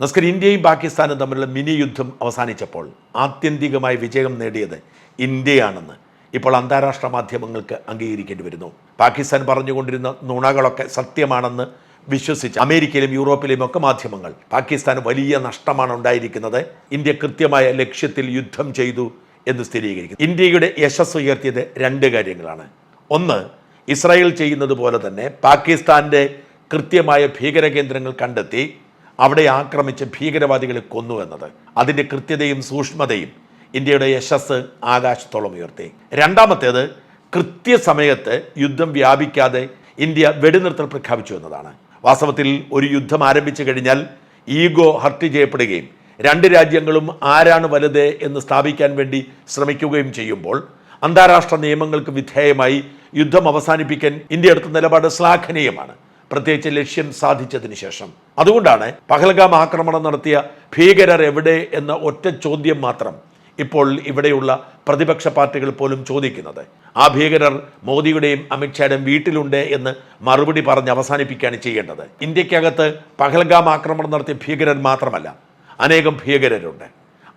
നസ്കർ ഇന്ത്യയും പാകിസ്ഥാനും തമ്മിലുള്ള മിനി യുദ്ധം അവസാനിച്ചപ്പോൾ ആത്യന്തികമായി വിജയം നേടിയത് ഇന്ത്യയാണെന്ന് ഇപ്പോൾ അന്താരാഷ്ട്ര മാധ്യമങ്ങൾക്ക് അംഗീകരിക്കേണ്ടി വരുന്നു. പാകിസ്ഥാൻ പറഞ്ഞുകൊണ്ടിരുന്ന നുണകളൊക്കെ സത്യമാണെന്ന് വിശ്വസിച്ച് അമേരിക്കയിലും യൂറോപ്പിലെയും ഒക്കെ മാധ്യമങ്ങൾ പാകിസ്ഥാൻ വലിയ നഷ്ടമാണ് ഉണ്ടായിരിക്കുന്നത്. ഇന്ത്യ കൃത്യമായ ലക്ഷ്യത്തിൽ യുദ്ധം ചെയ്തു എന്ന് സ്ഥിരീകരിക്കുന്നു. ഇന്ത്യയുടെ യശസ് ഉയർത്തിയത് രണ്ട് കാര്യങ്ങളാണ്. ഒന്ന് ഇസ്രായേൽ ചെയ്യുന്നത് പോലെ തന്നെ പാകിസ്ഥാന്റെ കൃത്യമായ ഭീകര കേന്ദ്രങ്ങൾ കണ്ടെത്തി അവിടെ ആക്രമിച്ച് ഭീകരവാദികളെ കൊന്നു എന്നത്. അതിന്റെ കൃത്യതയും സൂക്ഷ്മതയും ഇന്ത്യയുടെ യശസ് ആകാശത്തോളം ഉയർത്തി. രണ്ടാമത്തേത് കൃത്യസമയത്ത് യുദ്ധം വ്യാപിക്കാതെ ഇന്ത്യ വെടിനിർത്തൽ പ്രഖ്യാപിച്ചു എന്നതാണ്. വാസ്തവത്തിൽ ഒരു യുദ്ധം ആരംഭിച്ചു കഴിഞ്ഞാൽ ഈഗോ ഹർട്ട് ചെയ്യപ്പെടുകയും രണ്ട് രാജ്യങ്ങളും ആരാണ് വലുത് എന്ന് സ്ഥാപിക്കാൻ വേണ്ടി ശ്രമിക്കുകയും ചെയ്യുമ്പോൾ അന്താരാഷ്ട്ര നിയമങ്ങൾക്ക് വിധേയമായി യുദ്ധം അവസാനിപ്പിക്കാൻ ഇന്ത്യ എടുത്ത നിലപാട് ശ്ലാഘനീയമാണ്. പ്രത്യേകിച്ച് ലക്ഷ്യം സാധിച്ചതിന് ശേഷം. അതുകൊണ്ടാണ് പഹൽഗാം ആക്രമണം നടത്തിയ ഭീകരർ എവിടെ എന്ന ഒറ്റ ചോദ്യം മാത്രം ഇപ്പോൾ ഇവിടെയുള്ള പ്രതിപക്ഷ പാർട്ടികൾ പോലും ചോദിക്കുന്നത്. ആ ഭീകരർ മോദിയുടെയും അമിത്ഷായുടെയും വീട്ടിലുണ്ട് എന്ന് മറുപടി പറഞ്ഞ് അവസാനിപ്പിക്കുകയാണ് ചെയ്യേണ്ടത്. ഇന്ത്യക്കകത്ത് പഹൽഗാം ആക്രമണം നടത്തിയ ഭീകരർ മാത്രമല്ല അനേകം ഭീകരരുണ്ട്.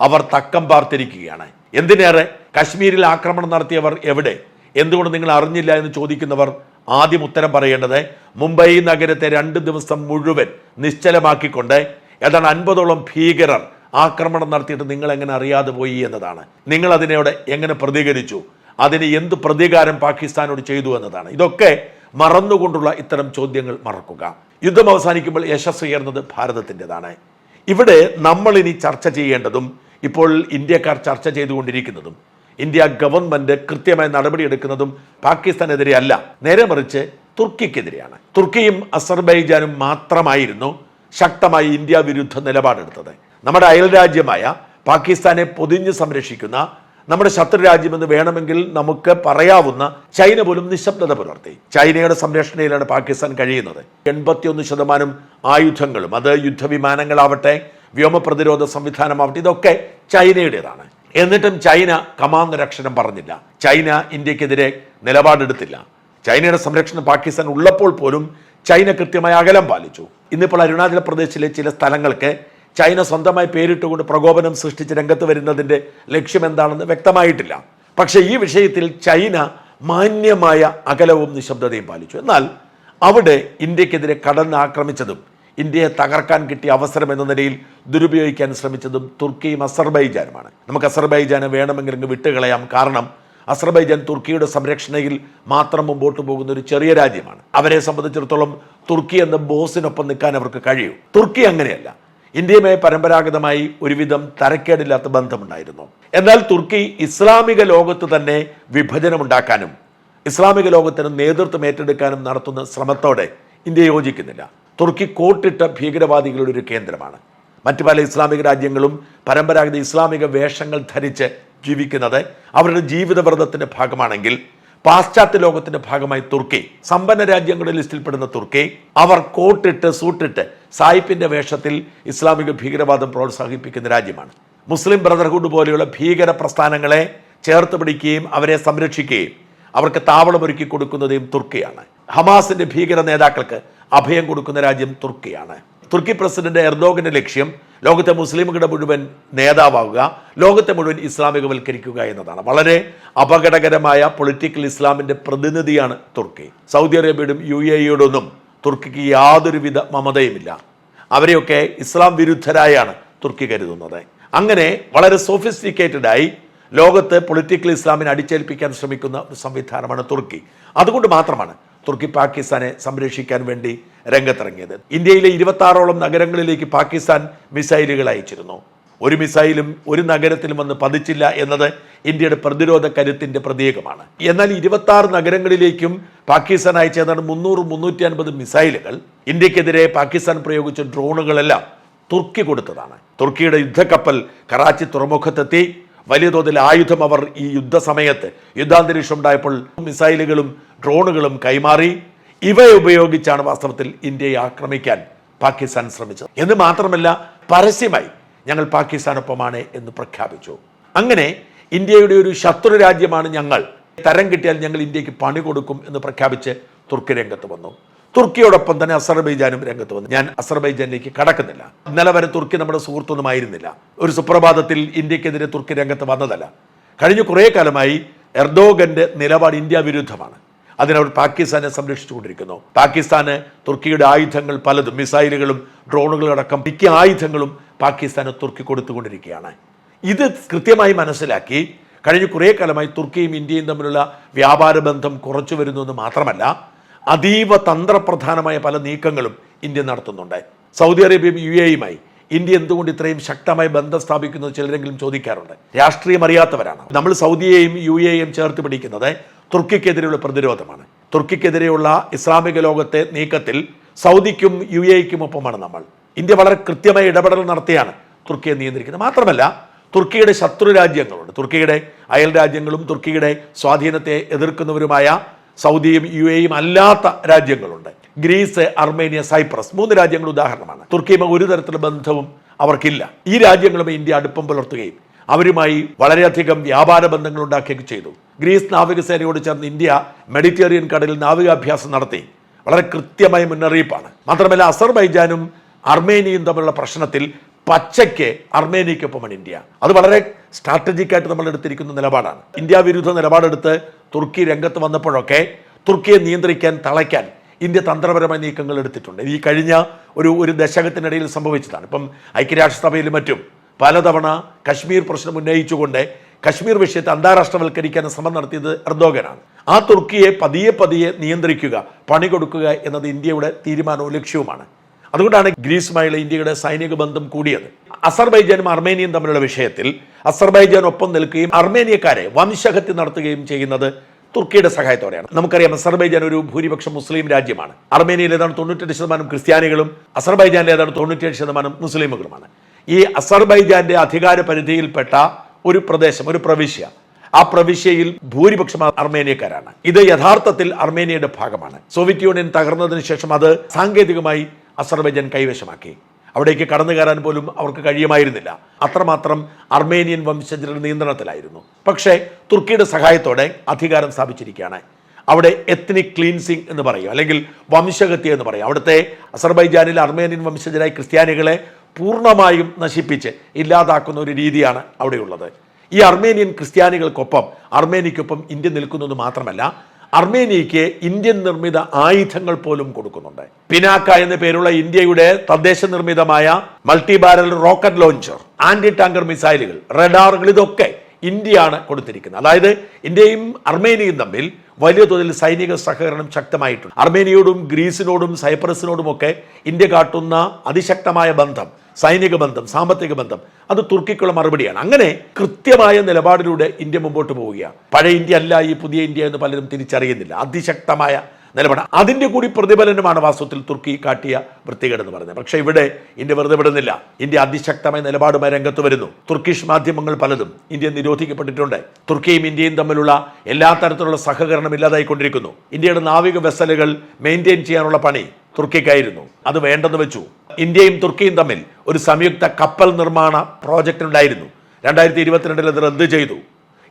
അവർ തക്കം പാർത്തിരിക്കുകയാണ്. എന്തിനേറെ? കശ്മീരിൽ ആക്രമണം നടത്തിയവർ എവിടെ? എന്തുകൊണ്ട് നിങ്ങൾ അറിഞ്ഞില്ല എന്ന് ചോദിക്കുന്നവർ ആദ്യം ഉത്തരം പറയേണ്ടത് മുംബൈ നഗരത്തെ രണ്ട് ദിവസം മുഴുവൻ നിശ്ചലമാക്കിക്കൊണ്ട് ഏതാണ്ട് അൻപതോളം ഭീകരർ ആക്രമണം നടത്തിയിട്ട് നിങ്ങൾ എങ്ങനെ അറിയാതെ പോയി എന്നതാണ്. നിങ്ങൾ അതിനോട് എങ്ങനെ പ്രതികരിച്ചു? അതിന് എന്ത് പ്രതികാരം പാകിസ്ഥാനോട് ചെയ്തു എന്നതാണ്. ഇതൊക്കെ മറന്നുകൊണ്ടുള്ള ഇത്തരം ചോദ്യങ്ങൾ മറക്കുക. യുദ്ധം അവസാനിക്കുമ്പോൾ യശസ് ഉയർന്നത് ഭാരതത്തിന്റെതാണ്. ഇവിടെ നമ്മൾ ഇനി ചർച്ച ചെയ്യേണ്ടതും ഇപ്പോൾ ഇന്ത്യക്കാർ ചർച്ച ചെയ്തുകൊണ്ടിരിക്കുന്നതും ഇന്ത്യ ഗവൺമെന്റ് കൃത്യമായ നടപടിയെടുക്കുന്നതും പാകിസ്ഥാനെതിരെ അല്ല നേരെ മറിച്ച് തുർക്കിക്കെതിരെയാണ്. തുർക്കിയും അസർബൈജാനും മാത്രമായിരുന്നു ശക്തമായി ഇന്ത്യ വിരുദ്ധ നിലപാടെടുത്തത്. നമ്മുടെ അയൽരാജ്യമായ പാകിസ്ഥാനെ പൊതിഞ്ഞ് സംരക്ഷിക്കുന്ന നമ്മുടെ ശത്രു രാജ്യമെന്ന് വേണമെങ്കിൽ നമുക്ക് പറയാവുന്ന ചൈന പോലും നിശബ്ദത പുലർത്തി. ചൈനയുടെ സംരക്ഷണയിലാണ് പാകിസ്ഥാൻ കഴിയുന്നത്. എൺപത്തിയൊന്ന് ശതമാനം ആയുധങ്ങളും അത് യുദ്ധവിമാനങ്ങളാവട്ടെ വ്യോമ പ്രതിരോധ സംവിധാനമാവട്ടെ ഇതൊക്കെ ചൈനയുടേതാണ്. എന്നിട്ടും ചൈന കമാന്നൊരക്ഷരം പറഞ്ഞില്ല. ചൈന ഇന്ത്യക്കെതിരെ നിലപാടെടുത്തില്ല. ചൈനയുടെ സംരക്ഷണം പാകിസ്ഥാൻ ഉള്ളപ്പോൾ പോലും ചൈന കൃത്യമായ അകലം പാലിച്ചു. ഇന്നിപ്പോൾ അരുണാചൽ പ്രദേശിലെ ചില സ്ഥലങ്ങൾക്ക് ചൈന സ്വന്തമായി പേരിട്ടുകൊണ്ട് പ്രകോപനം സൃഷ്ടിച്ച് രംഗത്ത് വരുന്നതിന്റെ ലക്ഷ്യം എന്താണെന്ന് വ്യക്തമായിട്ടില്ല. പക്ഷേ ഈ വിഷയത്തിൽ ചൈന മാന്യമായ അകലവും നിശബ്ദതയും പാലിച്ചു. എന്നാൽ അവിടെ ഇന്ത്യക്കെതിരെ കടന്ന് ആക്രമിച്ചതും ഇന്ത്യയെ തകർക്കാൻ കിട്ടിയ അവസരം എന്ന നിലയിൽ ദുരുപയോഗിക്കാൻ ശ്രമിച്ചതും തുർക്കിയും അസർബൈജാനുമാണ്. നമുക്ക് അസർബൈജാനെ വേണമെങ്കിൽ ഇങ്ങ് വിട്ടുകളയാം. കാരണം അസർബൈജാൻ തുർക്കിയുടെ സംരക്ഷണയിൽ മാത്രം മുമ്പോട്ട് പോകുന്ന ഒരു ചെറിയ രാജ്യമാണ്. അവരെ സംബന്ധിച്ചിടത്തോളം തുർക്കി എന്ന ബോസിനൊപ്പം നിൽക്കാൻ അവർക്ക് കഴിയൂ. തുർക്കി അങ്ങനെയല്ല. ഇന്ത്യയുമായി പരമ്പരാഗതമായി ഒരുവിധം തരക്കേടില്ലാത്ത ബന്ധമുണ്ടായിരുന്നു. എന്നാൽ തുർക്കി ഇസ്ലാമിക ലോകത്ത് തന്നെ വിഭജനമുണ്ടാക്കാനും ഇസ്ലാമിക ലോകത്തിന് നേതൃത്വം ഏറ്റെടുക്കാനും നടത്തുന്ന ശ്രമത്തോടെ ഇന്ത്യ യോജിക്കുന്നില്ല. തുർക്കി കോട്ടിട്ട ഭീകരവാദികളുടെ ഒരു കേന്ദ്രമാണ്. മറ്റു പല ഇസ്ലാമിക രാജ്യങ്ങളും പരമ്പരാഗത ഇസ്ലാമിക വേഷങ്ങൾ ധരിച്ച് ജീവിക്കുന്നത് അവരുടെ ജീവിതവ്രതത്തിന്റെ ഭാഗമാണെങ്കിൽ പാശ്ചാത്യ ലോകത്തിന്റെ ഭാഗമായി തുർക്കി സമ്പന്ന രാജ്യങ്ങളുടെ ലിസ്റ്റിൽപ്പെടുന്ന തുർക്കി അവർ കോട്ടിട്ട് സൂട്ടിട്ട് സായിപ്പിന്റെ വേഷത്തിൽ ഇസ്ലാമിക ഭീകരവാദം പ്രോത്സാഹിപ്പിക്കുന്ന രാജ്യമാണ്. മുസ്ലിം ബ്രദർഹുഡ് പോലെയുള്ള ഭീകര പ്രസ്ഥാനങ്ങളെ ചേർത്ത് പിടിക്കുകയും അവരെ സംരക്ഷിക്കുകയും അവർക്ക് താവളമൊരുക്കി കൊടുക്കുന്നതും തുർക്കിയാണ്. ഹമാസിന്റെ ഭീകര നേതാക്കൾക്ക് അഭയം കൊടുക്കുന്ന രാജ്യം തുർക്കിയാണ്. തുർക്കി പ്രസിഡന്റ് എർദോഗന്റെ ലക്ഷ്യം ലോകത്തെ മുസ്ലിമുകളുടെ മുഴുവൻ നേതാവാകുക ലോകത്തെ മുഴുവൻ ഇസ്ലാമികവൽക്കരിക്കുക എന്നതാണ്. വളരെ അപകടകരമായ പൊളിറ്റിക്കൽ ഇസ്ലാമിന്റെ പ്രതിനിധിയാണ് തുർക്കി. സൗദി അറേബ്യയോടും യു എ ഇയോടൊന്നും തുർക്കിക്ക് യാതൊരുവിധ മമതയുമില്ല. അവരെയൊക്കെ ഇസ്ലാം വിരുദ്ധരായാണ് തുർക്കി കരുതുന്നത്. അങ്ങനെ വളരെ സോഫിസ്റ്റിക്കേറ്റഡ് ആയി ലോകത്ത് പൊളിറ്റിക്കൽ ഇസ്ലാമിനെ അടിച്ചേൽപ്പിക്കാൻ ശ്രമിക്കുന്ന ഒരു സംവിധാനമാണ് തുർക്കി. അതുകൊണ്ട് മാത്രമാണ് തുർക്കി പാകിസ്ഥാനെ സംരക്ഷിക്കാൻ വേണ്ടി രംഗത്തിറങ്ങിയത്. ഇന്ത്യയിലെ ഇരുപത്തി ആറോളം നഗരങ്ങളിലേക്ക് പാകിസ്ഥാൻ മിസൈലുകൾ അയച്ചിരുന്നു. ഒരു മിസൈലും ഒരു നഗരത്തിലും വന്ന് പതിച്ചില്ല എന്നത് ഇന്ത്യയുടെ പ്രതിരോധ കരുത്തിന്റെ പ്രതീകമാണ്. എന്നാൽ ഇരുപത്തി ആറ് നഗരങ്ങളിലേക്കും പാകിസ്ഥാൻ അയച്ച ഏതാണ്ട് മുന്നൂറ് മുന്നൂറ്റി അൻപത് മിസൈലുകൾ. ഇന്ത്യക്കെതിരെ പാകിസ്ഥാൻ പ്രയോഗിച്ച ഡ്രോണുകളെല്ലാം തുർക്കി കൊടുത്തതാണ്. തുർക്കിയുടെ യുദ്ധക്കപ്പൽ കറാച്ചി തുറമുഖത്തെത്തി. വലിയ തോതിൽ ആയുധം അവർ ഈ യുദ്ധസമയത്ത് യുദ്ധാന്തരീക്ഷം ഉണ്ടായപ്പോൾ മിസൈലുകളും ഡ്രോണുകളും കൈമാറി ഇവ ഉപയോഗിച്ചാണ് വാസ്തവത്തിൽ ഇന്ത്യയെ ആക്രമിക്കാൻ പാകിസ്ഥാൻ ശ്രമിച്ചത്. എന്ന് മാത്രമല്ല പരസ്യമായി ഞങ്ങൾ പാകിസ്ഥാനൊപ്പമാണ് എന്ന് പ്രഖ്യാപിച്ചു. അങ്ങനെ ഇന്ത്യയുടെ ഒരു ശത്രു രാജ്യമാണ് ഞങ്ങൾ. തരം കിട്ടിയാൽ ഞങ്ങൾ ഇന്ത്യയ്ക്ക് പണി കൊടുക്കും എന്ന് പ്രഖ്യാപിച്ച് തുർക്കി രംഗത്ത് വന്നു. തുർക്കിയോടൊപ്പം തന്നെ അസർബൈജാനും രംഗത്ത് വന്നു. ഞാൻ അസർബൈജാനിലേക്ക് കടക്കുന്നില്ല. ഇന്നലെ വരെ തുർക്കി നമ്മുടെ സുഹൃത്തൊന്നുമായിരുന്നില്ല ഒരു സുപ്രഭാതത്തിൽ ഇന്ത്യക്കെതിരെ തുർക്കി രംഗത്ത് വന്നതല്ല. കഴിഞ്ഞ കുറേ കാലമായി എർദോഗന്റെ നിലപാട് ഇന്ത്യ വിരുദ്ധമാണ്. അതിനവർ പാകിസ്ഥാനെ സംരക്ഷിച്ചുകൊണ്ടിരിക്കുന്നു. പാകിസ്ഥാന് തുർക്കിയുടെ ആയുധങ്ങൾ പലതും മിസൈലുകളും ഡ്രോണുകളും അടക്കം മിക്ക ആയുധങ്ങളും പാകിസ്ഥാന് തുർക്കി കൊടുത്തുകൊണ്ടിരിക്കുകയാണ്. ഇത് കൃത്യമായി മനസ്സിലാക്കി കഴിഞ്ഞ കുറേ കാലമായി തുർക്കിയും ഇന്ത്യയും തമ്മിലുള്ള വ്യാപാര ബന്ധം കുറച്ചു വരുന്നു എന്ന് മാത്രമല്ല അതീവ തന്ത്രപ്രധാനമായ പല നീക്കങ്ങളും ഇന്ത്യ നടത്തുന്നുണ്ട്. സൗദി അറേബ്യയും യു എയുമായി ഇന്ത്യ എന്തുകൊണ്ട് ഇത്രയും ശക്തമായി ബന്ധം സ്ഥാപിക്കുന്നത് ചിലരെങ്കിലും ചോദിക്കാറുണ്ട്. രാഷ്ട്രീയം അറിയാത്തവരാണ് നമ്മൾ സൗദിയെയും യു എയും ചേർത്ത് പിടിക്കുന്നത് തുർക്കിക്കെതിരെയുള്ള പ്രതിരോധമാണ്. തുർക്കിക്കെതിരെയുള്ള ഇസ്ലാമിക ലോകത്തെ നീക്കത്തിൽ സൗദിക്കും യു എക്കും ഒപ്പമാണ് നമ്മൾ. ഇന്ത്യ വളരെ കൃത്യമായ ഇടപെടൽ നടത്തിയാണ് തുർക്കിയെ നിയന്ത്രിക്കുന്നത്. മാത്രമല്ല തുർക്കിയുടെ ശത്രു രാജ്യങ്ങളുണ്ട്. തുർക്കിയുടെ അയൽ രാജ്യങ്ങളും തുർക്കിയുടെ സ്വാധീനത്തെ എതിർക്കുന്നവരുമായ സൗദിയും യു എയും അല്ലാത്ത രാജ്യങ്ങളുണ്ട്. ഗ്രീസ് അർമേനിയ സൈപ്രസ് മൂന്ന് രാജ്യങ്ങൾ ഉദാഹരണമാണ്. തുർക്കിയുമായി ഒരു തരത്തിലുള്ള ബന്ധവും അവർക്കില്ല. ഈ രാജ്യങ്ങളുമായി ഇന്ത്യ അടുപ്പം പുലർത്തുകയും അവരുമായി വളരെയധികം വ്യാപാര ബന്ധങ്ങൾ ഉണ്ടാക്കുകയൊക്കെ ചെയ്തു. ഗ്രീസ് നാവികസേനയോട് ചേർന്ന് ഇന്ത്യ മെഡിറ്ററേനിയൻ കടലിൽ നാവികാഭ്യാസം നടത്തി. വളരെ കൃത്യമായ മുന്നറിയിപ്പാണ്. മാത്രമല്ല അസർബൈജാനും അർമേനിയയും തമ്മിലുള്ള പ്രശ്നത്തിൽ പച്ചയ്ക്ക് അർമേനിയക്കൊപ്പമാണ് ഇന്ത്യ. അത് വളരെ സ്ട്രാറ്റജിക് ആയിട്ട് നമ്മൾ എടുത്തിരിക്കുന്ന നിലപാടാണ്. ഇന്ത്യ വിരുദ്ധ നിലപാടെടുത്ത് തുർക്കി രംഗത്ത് വന്നപ്പോഴൊക്കെ തുർക്കിയെ നിയന്ത്രിക്കാൻ തളയ്ക്കാൻ ഇന്ത്യ തന്ത്രപരമായ നീക്കങ്ങൾ എടുത്തിട്ടുണ്ട്. ഈ കഴിഞ്ഞ ഒരു ഒരു ദശകത്തിനിടയിൽ സംഭവിച്ചതാണ്. ഇപ്പം ഐക്യരാഷ്ട്രസഭയിലും മറ്റും പലതവണ കശ്മീർ പ്രശ്നം ഉന്നയിച്ചുകൊണ്ട് കശ്മീർ വിഷയത്തെ അന്താരാഷ്ട്രവൽക്കരിക്കാൻ ശ്രമം നടത്തിയത് എർദോഗനാണ്. ആ തുർക്കിയെ പതിയെ പതിയെ നിയന്ത്രിക്കുക പണി കൊടുക്കുക എന്നത് ഇന്ത്യയുടെ തീരുമാനവും ലക്ഷ്യവുമാണ്. അതുകൊണ്ടാണ് ഗ്രീസുമായുള്ള ഇന്ത്യയുടെ സൈനിക ബന്ധം കൂടിയത്. അസർബൈജാനും അർമേനിയയും തമ്മിലുള്ള വിഷയത്തിൽ അസർബൈജാൻ ഒപ്പം നിൽക്കുകയും അർമേനിയക്കാരെ വംശഹത്യ നടത്തുകയും ചെയ്യുന്നത് തുർക്കിയുടെ സഹായത്തോടെയാണ്. നമുക്കറിയാം അസർബൈജാൻ ഒരു ഭൂരിപക്ഷം മുസ്ലിം രാജ്യമാണ്. അർമേനിയയിൽ ഏതാണ്ട് തൊണ്ണൂറ്റെട്ട് ശതമാനം ക്രിസ്ത്യാനികളും അസർബൈജാനിൽ ഏതാണ്ട് തൊണ്ണൂറ്റേഴ് ശതമാനം മുസ്ലിമുകളുമാണ്. ഈ അസർബൈജാന്റെ അധികാര പരിധിയിൽപ്പെട്ട ഒരു പ്രദേശം ഒരു പ്രവിശ്യ. ആ പ്രവിശ്യയിൽ ഭൂരിപക്ഷം അർമേനിയക്കാരാണ്. ഇത് യഥാർത്ഥത്തിൽ അർമേനിയയുടെ ഭാഗമാണ്. സോവിയറ്റ് യൂണിയൻ തകർന്നതിന് ശേഷം അത് സാങ്കേതികമായി അസർബൈജൻ കൈവശമാക്കി. അവിടേക്ക് കടന്നു കയറാൻ പോലും അവർക്ക് കഴിയുമായിരുന്നില്ല. അത്രമാത്രം അർമേനിയൻ വംശജരുടെ നിയന്ത്രണത്തിലായിരുന്നു. പക്ഷേ തുർക്കിയുടെ സഹായത്തോടെ അധികാരം സ്ഥാപിച്ചിരിക്കുകയാണ്. അവിടെ എത്നിക് ക്ലീൻസിങ് എന്ന് പറയും അല്ലെങ്കിൽ വംശഹത്യ എന്ന് പറയും. അവിടുത്തെ അസർബൈജാനിൽ അർമേനിയൻ വംശജരായ ക്രിസ്ത്യാനികളെ പൂർണമായും നശിപ്പിച്ച് ഇല്ലാതാക്കുന്ന ഒരു രീതിയാണ് അവിടെയുള്ളത്. ഈ അർമേനിയൻ ക്രിസ്ത്യാനികൾക്കൊപ്പം അർമേനിയക്കൊപ്പം ഇന്ത്യ നിൽക്കുന്നത് മാത്രമല്ല അർമേനിയയ്ക്ക് ഇന്ത്യൻ നിർമ്മിത ആയുധങ്ങൾ പോലും കൊടുക്കുന്നുണ്ട്. പിനാക്ക എന്ന പേരുള്ള ഇന്ത്യയുടെ തദ്ദേശ നിർമ്മിതമായ multi barrel rocket launcher anti tanker മിസൈലുകൾ റഡാറുകൾ ഇതൊക്കെ ഇന്ത്യയാണ് കൊടുത്തിരിക്കുന്നത്. അതായത് ഇന്ത്യയും അർമേനിയയും തമ്മിൽ വലിയ തോതിൽ സൈനിക സഹകരണം ശക്തമായിട്ടുണ്ട്. അർമേനിയോടും ഗ്രീസിനോടും സൈപ്രസിനോടുമൊക്കെ ഇന്ത്യ കാട്ടുന്ന അതിശക്തമായ ബന്ധം സൈനിക ബന്ധം സാമ്പത്തിക ബന്ധം അത് തുർക്കിക്കുള്ള മറുപടിയാണ്. അങ്ങനെ കൃത്യമായ നിലപാടിലൂടെ ഇന്ത്യ മുമ്പോട്ട് പോവുകയാണ്. പഴയ ഇന്ത്യ അല്ല ഈ പുതിയ ഇന്ത്യ എന്ന് പലരും തിരിച്ചറിയുന്നില്ല. അതിശക്തമായ നിലപാട്. അതിന്റെ കൂടി പ്രതിഫലനമാണ് വാസ്തവത്തിൽ തുർക്കി കാട്ടിയ വൃത്തികേടെന്ന് പറയുന്നത്. പക്ഷേ ഇവിടെ ഇന്ത്യ വെറുതെ വിടുന്നില്ല. ഇന്ത്യ അതിശക്തമായ നിലപാടുമായി രംഗത്ത് വരുന്നു. തുർക്കിഷ് മാധ്യമങ്ങൾ പലതും ഇന്ത്യ നിരോധിക്കപ്പെട്ടിട്ടുണ്ട്. തുർക്കിയും ഇന്ത്യയും തമ്മിലുള്ള എല്ലാ തരത്തിലുള്ള സഹകരണം ഇല്ലാതായിക്കൊണ്ടിരിക്കുന്നു. ഇന്ത്യയുടെ നാവിക വെസലുകൾ മെയിന്റെയിൻ ചെയ്യാനുള്ള പണി തുർക്കിക്കായിരുന്നു. അത് വേണ്ടെന്ന് വെച്ചു. ഇന്ത്യയും തുർക്കിയും തമ്മിൽ ഒരു സംയുക്ത കപ്പൽ നിർമ്മാണ പ്രോജക്റ്റ് ഉണ്ടായിരുന്നു രണ്ടായിരത്തി ഇരുപത്തിരണ്ടിൽ അത് റദ്ദ് ചെയ്തു.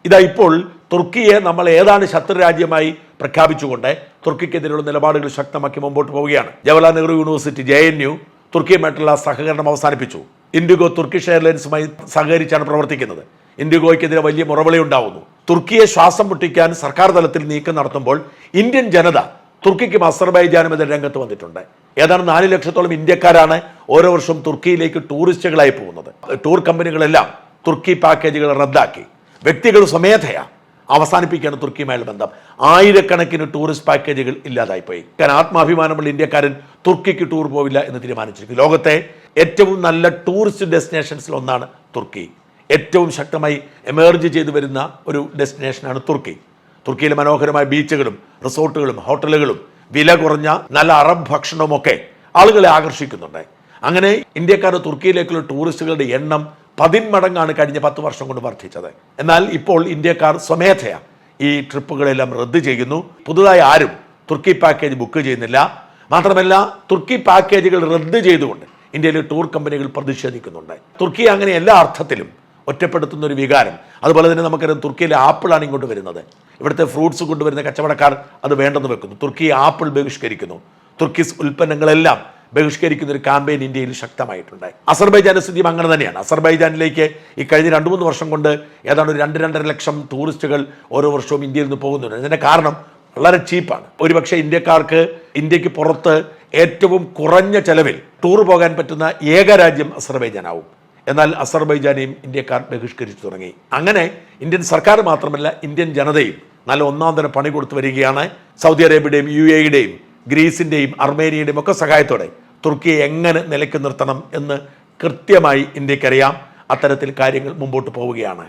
ഇതാ ഇപ്പോൾ തുർക്കിയെ നമ്മൾ ഏതാണ് ശത്രു രാജ്യമായി പ്രഖ്യാപിച്ചുകൊണ്ട് തുർക്കിക്കെതിരെയുള്ള നിലപാടുകൾ ശക്തമാക്കി മുമ്പോട്ട് പോവുകയാണ്. Jawaharlal Nehru university J N U തുർക്കിയുമായിട്ടുള്ള സഹകരണം അവസാനിപ്പിച്ചു. ഇൻഡിഗോ തുർക്കിഷ് എയർലൈൻസുമായി സഹകരിച്ചാണ് പ്രവർത്തിക്കുന്നത്. ഇൻഡിഗോയ്ക്കെതിരെ വലിയ മുറവിളി ഉണ്ടാവുന്നു. തുർക്കിയെ ശ്വാസം മുട്ടിക്കാൻ സർക്കാർ തലത്തിൽ നീക്കം നടത്തുമ്പോൾ ഇന്ത്യൻ ജനത തുർക്കിക്കും അസർബൈജാനും എന്ന രംഗത്ത് വന്നിട്ടുണ്ട്. ഏതാണ്ട് നാല് ലക്ഷത്തോളം ഇന്ത്യക്കാരാണ് ഓരോ വർഷവും തുർക്കിയിലേക്ക് ടൂറിസ്റ്റുകളായി പോകുന്നത്. ടൂർ കമ്പനികളെല്ലാം തുർക്കി പാക്കേജുകൾ റദ്ദാക്കി. വ്യക്തികൾ സ്വമേധയാ അവസാനിപ്പിക്കുകയാണ് തുർക്കിയുമായുള്ള ബന്ധം. ആയിരക്കണക്കിന് ടൂറിസ്റ്റ് പാക്കേജുകൾ ഇല്ലാതായിപ്പോയി. കാരണം ആത്മാഭിമാനമുള്ള ഇന്ത്യക്കാരൻ തുർക്കിക്ക് ടൂർ പോവില്ല എന്ന് തീരുമാനിച്ചിരിക്കുന്നു. ലോകത്തെ ഏറ്റവും നല്ല ടൂറിസ്റ്റ് ഡെസ്റ്റിനേഷൻസിൽ ഒന്നാണ് തുർക്കി. ഏറ്റവും ശക്തമായി എമേർജ് ചെയ്തു വരുന്ന ഒരു ഡെസ്റ്റിനേഷനാണ് തുർക്കി. തുർക്കിയിലെ മനോഹരമായ ബീച്ചുകളും റിസോർട്ടുകളും ഹോട്ടലുകളും വില കുറഞ്ഞ നല്ല അറബ് ഭക്ഷണവും ഒക്കെ ആളുകളെ ആകർഷിക്കുന്നുണ്ട്. അങ്ങനെ ഇന്ത്യക്കാർ തുർക്കിയിലേക്കുള്ള ടൂറിസ്റ്റുകളുടെ എണ്ണം പതിന്മടങ്ങാണ് കഴിഞ്ഞ പത്ത് വർഷം കൊണ്ട് വർദ്ധിച്ചത്. എന്നാൽ ഇപ്പോൾ ഇന്ത്യക്കാർ സ്വമേധയാ ഈ ട്രിപ്പുകളെല്ലാം റദ്ദ് ചെയ്യുന്നു. പുതുതായി ആരും തുർക്കി പാക്കേജ് ബുക്ക് ചെയ്യുന്നില്ല. മാത്രമല്ല തുർക്കി പാക്കേജുകൾ റദ്ദ് ചെയ്തുകൊണ്ട് ഇന്ത്യയിലെ ടൂർ കമ്പനികൾ പ്രതിഷേധിക്കുന്നുണ്ട്. തുർക്കി അങ്ങനെ എല്ലാ അർത്ഥത്തിലും ഒറ്റപ്പെടുത്തുന്ന ഒരു വികാരം. അതുപോലെ തന്നെ നമുക്കറിയാം തുർക്കിയിലെ ആപ്പിളാണ് ഇങ്ങോട്ട് വരുന്നത്. ഇവിടുത്തെ ഫ്രൂട്ട്സ് കൊണ്ടുവരുന്ന കച്ചവടക്കാർ അത് വേണ്ടെന്ന് വെക്കുന്നു. തുർക്കി ആപ്പിൾ ബഹിഷ്കരിക്കുന്നു. തുർക്കിസ് ഉൽപ്പന്നങ്ങളെല്ലാം ബഹിഷ്കരിക്കുന്ന ഒരു ക്യാമ്പയിൻ ഇന്ത്യയിൽ ശക്തമായിട്ടുണ്ട് അസർബൈജാന്റെ സ്ഥിതി അങ്ങനെ തന്നെയാണ്. അസർബൈജാനിലേക്ക് ഈ കഴിഞ്ഞ രണ്ട് മൂന്ന് വർഷം കൊണ്ട് ഏതാണ്ട് ഒരു രണ്ട് രണ്ടര ലക്ഷം ടൂറിസ്റ്റുകൾ ഓരോ വർഷവും ഇന്ത്യയിൽ നിന്ന് പോകുന്നുണ്ട്. അതിന്റെ കാരണം വളരെ ചീപ്പാണ് ഒരുപക്ഷെ ഇന്ത്യക്കാർക്ക് ഇന്ത്യയ്ക്ക് പുറത്ത് ഏറ്റവും കുറഞ്ഞ ചെലവിൽ ടൂർ പോകാൻ പറ്റുന്ന ഏക രാജ്യം അസർബൈജാനാവും. എന്നാൽ അസർബൈജാനെയും ഇന്ത്യക്കാർ ബഹിഷ്കരിച്ചു തുടങ്ങി. അങ്ങനെ ഇന്ത്യൻ സർക്കാർ മാത്രമല്ല ഇന്ത്യൻ ജനതയും നല്ല ഒന്നാം തരം പണി കൊടുത്തു വരികയാണ് സൗദി അറേബ്യയുടെയും യു എയുടെയും ഗ്രീസിന്റെയും അർമേനിയയുടെയും ഒക്കെ സഹായത്തോടെ തുർക്കിയെ എങ്ങനെ നിലയ്ക്ക് നിർത്തണം എന്ന് കൃത്യമായി ഇന്ത്യക്കറിയാം. അത്തരത്തിൽ കാര്യങ്ങൾ മുമ്പോട്ട് പോവുകയാണ്.